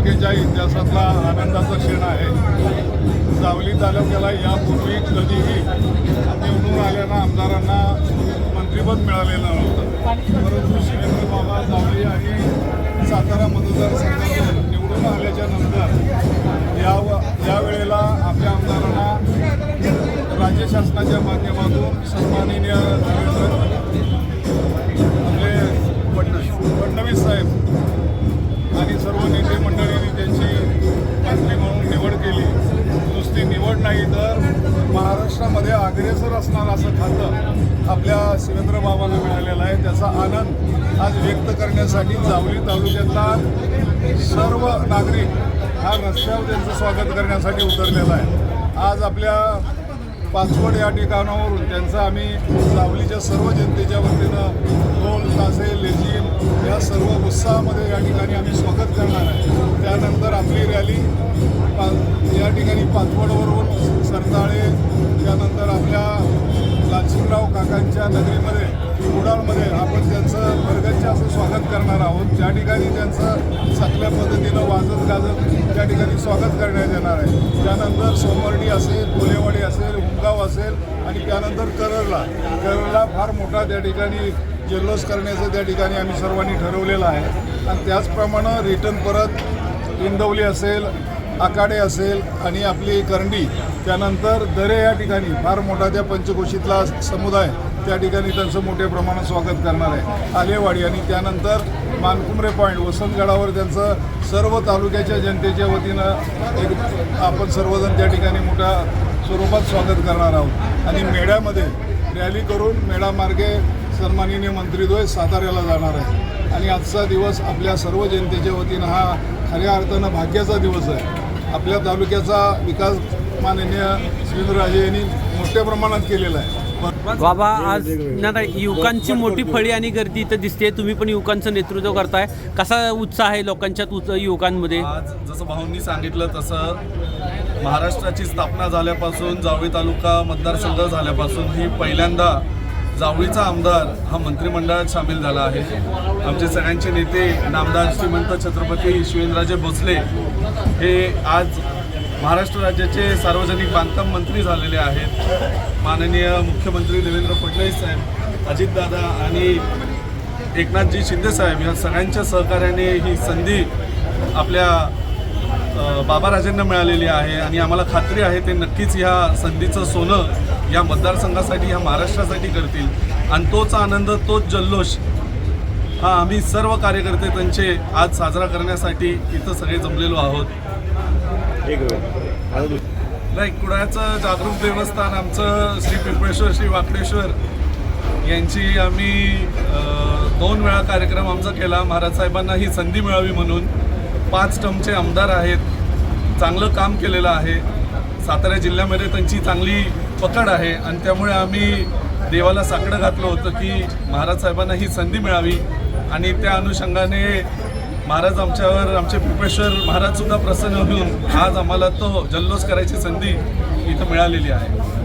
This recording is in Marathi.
तालुक्याच्या इतिहासातला आनंदाचा क्षण आहे. जावली तालुक्याला यापूर्वी कधीही निवडून आल्यानं आमदारांना मंत्रिपद मिळालेलं नव्हतं. परंतु शिवेंद्र बाबा जावळी आणि सातारा मतदारसंघातून निवडून आल्याच्यानंतर या यावेळेला आपल्या आमदारांना राज्य शासनाच्या माध्यमातून सन्माननीय देवेंद्र आपले फडणवीस साहेब नाही तर महाराष्ट्रामध्ये अग्रेसर असणार असं खातं आपल्या शिवेंद्र बाबांना मिळालेलं आहे त्याचा आनंद आज व्यक्त करण्यासाठी जावली तालुक्यातला सर्व नागरिक हा रस्त्यावर त्यांचं स्वागत करण्यासाठी उतरलेला आहे. आज आपल्या पाचवड या ठिकाणावरून त्यांचं आम्ही सावलीच्या सर्व जनतेच्या वतीनं ढोल तासे लेझिम या सर्व उत्साहामध्ये या ठिकाणी आम्ही स्वागत करणार आहे. त्यानंतर आपली रॅली या ठिकाणी पाचवडवरून सरताळे त्यानंतर आपल्या लालसिंगराव काकांच्या नगरीमध्ये कुडाळमध्ये आपण त्यांचं वर्गच्चे असं स्वागत करणार आहोत. त्या ठिकाणी त्यांचं चांगल्या पद्धतीनं वाजत गाजत त्या ठिकाणी स्वागत करण्यात येणार आहे. त्यानंतर सोमवर्णी असेल कोलेवाडी असेल उमगाव असेल आणि त्यानंतर करळला करळला फार मोठा त्या ठिकाणी जल्लोष करण्याचं त्या ठिकाणी आम्ही सर्वांनी ठरवलेलं आहे. आणि त्याचप्रमाणे रिटर्न परत इंदौली असेल आकाडे असेल आणि आपली करंडी त्यानंतर दरे या ठिकाणी फार मोठा त्या पंचकोशीतला समुदाय त्या ठिकाणी त्यांचं मोठ्या प्रमाणात स्वागत करणार आहे. आलेवाडी आणि त्यानंतर मानकुमरे पॉईंट वसंतगडावर त्यांचं सर्व तालुक्याच्या जनतेच्या वतीनं एक आपण सर्वजण त्या ठिकाणी मोठ्या स्वरूपात स्वागत करणार आहोत. आणि मेढ्यामध्ये रॅली करून मेळामार्गे सन्माननीय मंत्रीद्वय साताऱ्याला जाणार आहे. आणि आजचा दिवस आपल्या सर्व जनतेच्या वतीनं हा खऱ्या अर्थानं भाग्याचा दिवस आहे. आपल्या तालुक्याचा विकास माननीय श्रीधरराजे यांनी मोठ्या प्रमाणात केलेला आहे. बाबा आज ना युवकांची मोठी फळी आणि गर्दी इथं दिसते. तुम्ही पण युवकांचं नेतृत्व करताय. कसा उत्साह आहे लोकांच्यात उत- युवकांमध्ये? आज जसं भाऊंनी सांगितलं तसं महाराष्ट्राची स्थापना झाल्यापासून जावळी तालुका मतदारसंघ झाल्यापासून ही पहिल्यांदा जावळीचा आमदार हा मंत्रिमंडळात सामील झाला आहे. आमचे सगळ्यांचे नेते नामदार श्रीमंत छत्रपती शिवेंद्रराजे भोसले हे आज महाराष्ट्र राज्याचे सार्वजनिक बांधकाम मंत्री झालेले आहेत. माननीय मुख्यमंत्री देवेंद्र फडणवीस साहेब अजितदादा आणि एकनाथजी शिंदेसाहेब या सगळ्यांच्या सहकार्याने ही संधी आपल्या बाबाराजांना मिळालेली आहे आणि आम्हाला खात्री आहे ते नक्कीच ह्या संधीचं सोनं या मतदारसंघासाठी ह्या महाराष्ट्रासाठी करतील. आणि तोच आनंद तोच जल्लोष हा आम्ही सर्व कार्यकर्ते त्यांचे आज साजरा करण्यासाठी इथं सगळे जमलेलो आहोत. नाही कुडाळचं जागरूक देवस्थान आमचं श्री पिंपळेश्वर श्री वाकडेश्वर यांची आम्ही दोन वेळा कार्यक्रम आमचा केला. महाराज साहेबांना ही संधी मिळावी म्हणून पाच टर्मचे आमदार आहेत. चांगलं काम केलेलं आहे. सातारा जिल्ह्यामध्ये त्यांची चांगली पकड आहे आणि त्यामुळे आम्ही देवाला साकडं घातलं होतं की महाराज साहेबांना ही संधी मिळावी. आणि त्या अनुषंगाने महाराज आमच्यावर आमचे पिंपेश्वर महाराज सुद्धा प्रसन्न होऊन आज आम्हाला तो जल्लोष करायची संधी इथं मिळालेली आहे.